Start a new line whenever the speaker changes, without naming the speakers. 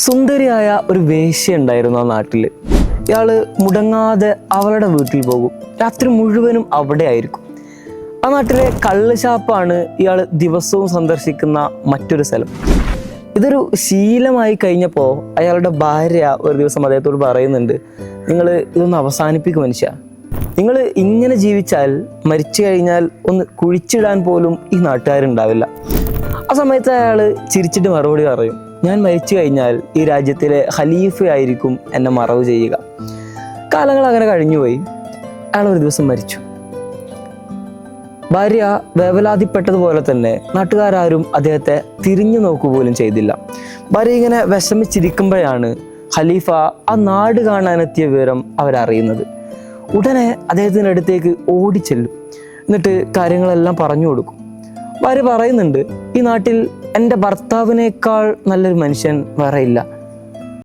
സുന്ദരിയായ ഒരു വേശ്യ ഉണ്ടായിരുന്നു ആ നാട്ടിൽ ഇയാൾ മുടങ്ങാതെ അവളുടെ വീട്ടിൽ പോകും. രാത്രി മുഴുവനും അവിടെ ആയിരിക്കും. ആ നാട്ടിലെ കള്ള് ഷാപ്പാണ് ഇയാൾ ദിവസവും സന്ദർശിക്കുന്ന മറ്റൊരു സ്ഥലം. ഇതൊരു ശീലമായി കഴിഞ്ഞപ്പോൾ അയാളുടെ ഭാര്യ ഒരു ദിവസം അദ്ദേഹത്തോട് പറയുന്നുണ്ട് നിങ്ങൾ ഇതൊന്ന് അവസാനിപ്പിക്കും മനുഷ്യ. നിങ്ങൾ ഇങ്ങനെ ജീവിച്ചാൽ മരിച്ചു കഴിഞ്ഞാൽ ഒന്ന് കുഴിച്ചിടാൻ പോലും ഈ നാട്ടുകാരുണ്ടാവില്ല. ആ സമയത്ത് അയാൾ ചിരിച്ചിട്ട് മറുപടി പറയും ഞാൻ മരിച്ചു കഴിഞ്ഞാൽ ഈ രാജ്യത്തിലെ ഖലീഫയായിരിക്കും എന്നെ മറവ് ചെയ്യുക. കാലങ്ങൾ അങ്ങനെ കഴിഞ്ഞുപോയി അയാൾ ഒരു ദിവസം മരിച്ചു. ഭാര്യ വേവലാതിപ്പെട്ടതുപോലെ തന്നെ നാട്ടുകാരും അദ്ദേഹത്തെ തിരിഞ്ഞു നോക്കുപോലും ചെയ്തില്ല. ഭാര്യ ഇങ്ങനെ വിഷമിച്ചിരിക്കുമ്പോഴാണ് ഖലീഫ ആ നാട് കാണാനെത്തിയ വിവരം അവരറിയുന്നത്. ഉടനെ അദ്ദേഹത്തിന്റെ അടുത്തേക്ക് ഓടിച്ചെല്ലും. എന്നിട്ട് കാര്യങ്ങളെല്ലാം പറഞ്ഞു കൊടുക്കും. ഭാര്യ പറയുന്നുണ്ട് ഈ നാട്ടിൽ എന്റെ ഭർത്താവിനേക്കാൾ നല്ലൊരു മനുഷ്യൻ വേറെ ഇല്ല.